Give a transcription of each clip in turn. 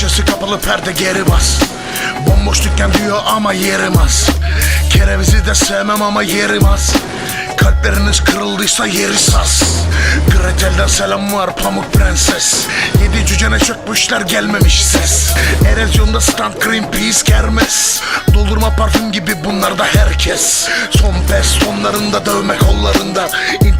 kapalı perde geri bas. Bomboş dükkan diyor ama yerim az. Kerevizi de sevmem ama yerim az. Kalpleriniz kırıldıysa yeri sas Gretel'den selam var pamuk prenses. Yedi cücene çökmüşler gelmemiş ses. Erozyonda stand Greenpeace kermes. Doldurma parfüm gibi bunlar da herkes. Son pes sonlarında dövme kollarında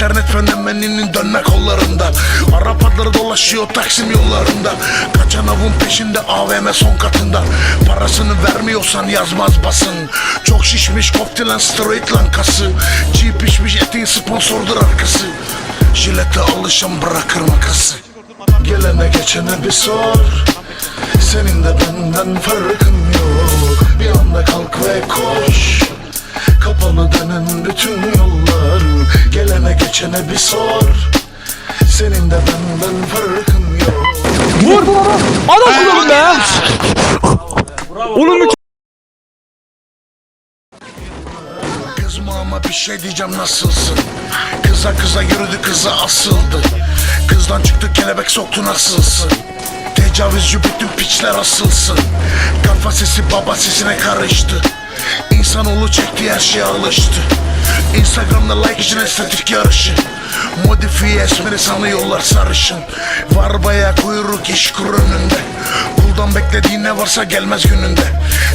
İnternet fenomeninin dönme kollarında. Arap adları dolaşıyor Taksim yollarında. Kaçan avun peşinde AVM son katında. Parasını vermiyorsan yazmaz basın. Çok şişmiş koptilen straight lan kası Çiğ pişmiş etin sponsordur arkası. Jilete alışan bırakır makası. Gelene geçene bir sor. Senin de benden farkın yok. Bir anda kalk ve koş geçene bir sor. Senin de benden farkın yok. Vur! Adam vuralım be! Oğlum Kızma ama bir şey diyeceğim nasılsın? Kıza kıza yürüdü kıza asıldı. Kızdan çıktı kelebek soktu nasılsın? Tecavüzcü bütün piçler asılsın. Kafa sesi baba sesine karıştı İnsanoğlu çektiği her şeye alıştı. Instagram'da like için estetik yarışı. Modifiye esmeri sanıyorlar sarışın. Var baya kuyruk iş kur önünde. Kuldan beklediğin ne varsa gelmez gününde.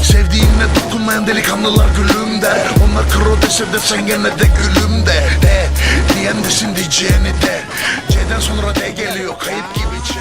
Sevdiğinle dokunmayan delikanlılar gülümde. Onlar kro dese de sen gene de gülüm de diyen desin diyeceğini de. C'den sonra D geliyor kayıp gibi C